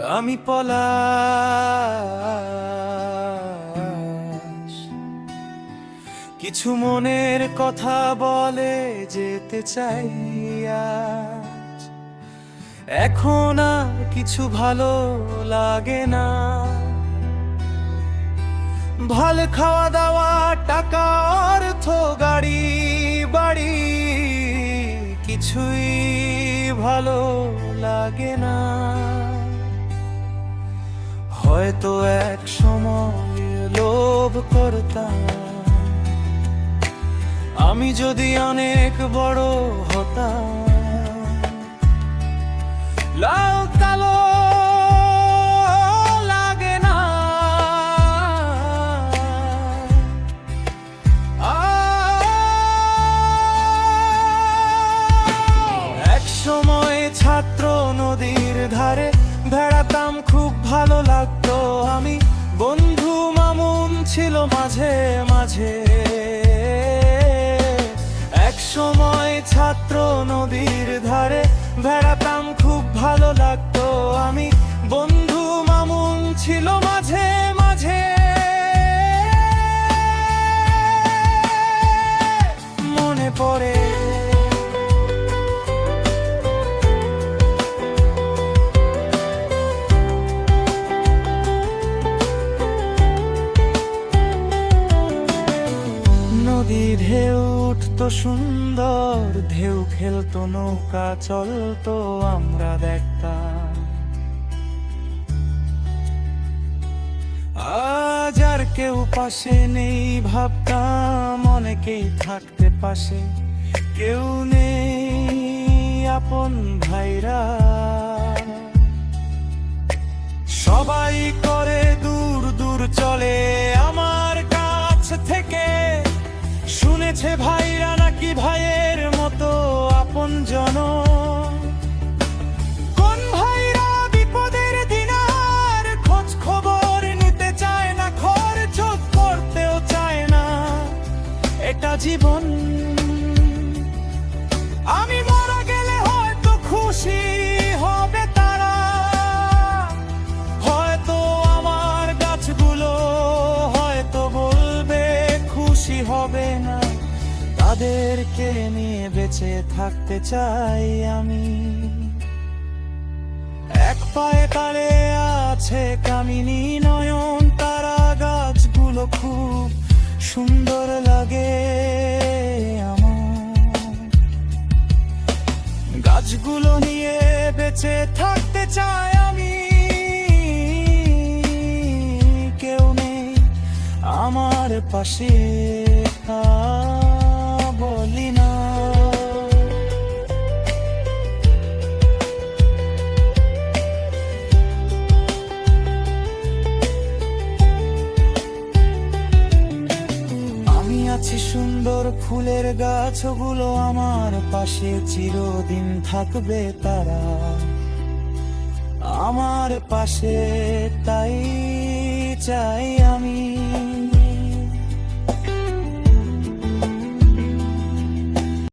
আমি পলাশ। কিছু মনের কথা বলে যেতে চাই। এখন আর কিছু ভালো লাগে না। ভালো খাওয়া দাওয়া, টাকা, অর্থ, গাড়ি, বাড়ি, কিছুই ভালো লাগে না। হয়তো এক সময় লোভ করতাম। আমি যদি অনেক বড় হতাম। লাল কালো লাগে না। এক সময় ছাত্র নদীর ধারে বেড়াতাম খুব ভালো লাগতো। আমি বন্ধু মামুন ছিল মাঝে মাঝে। এক সময় ছাত্র নদীর ধারে বেড়াতাম, খুব ভালো লাগতো। নদী ঢেউ উঠতো সুন্দর, ঢেউ খেলতো, নৌকা চলতো, আমরা দেখতাম। আজ আর কেউ পাশে নেই ভাবতাম, অনেকেই থাকতে পাশে। কেউ নেই আপন ভাইরা। সবাই করে দূর দূর চলে। শুনেছে ভাইরা নাকি ভাইয়ের মতো আপন জন। কোন ভাইরা বিপদের দিন আর খোঁজ খবর নিতে চায় না খরচ করতেও চায় না। এটা জীবন তাদেরকে নিয়ে বেঁচে থাকতে চাই আমি। এক পায়ে তালে আছে কামিনী নয়ন, তারা গাছগুলো খুব সুন্দর লাগে আমার। গাছগুলো নিয়ে বেঁচে থাকতে চাই আমি। কেউ নেই আমার পাশে। তা ফুলের গাছগুলো আমার পাশে চিরদিন থাকবে তারা। আমার পাশে তাই চাই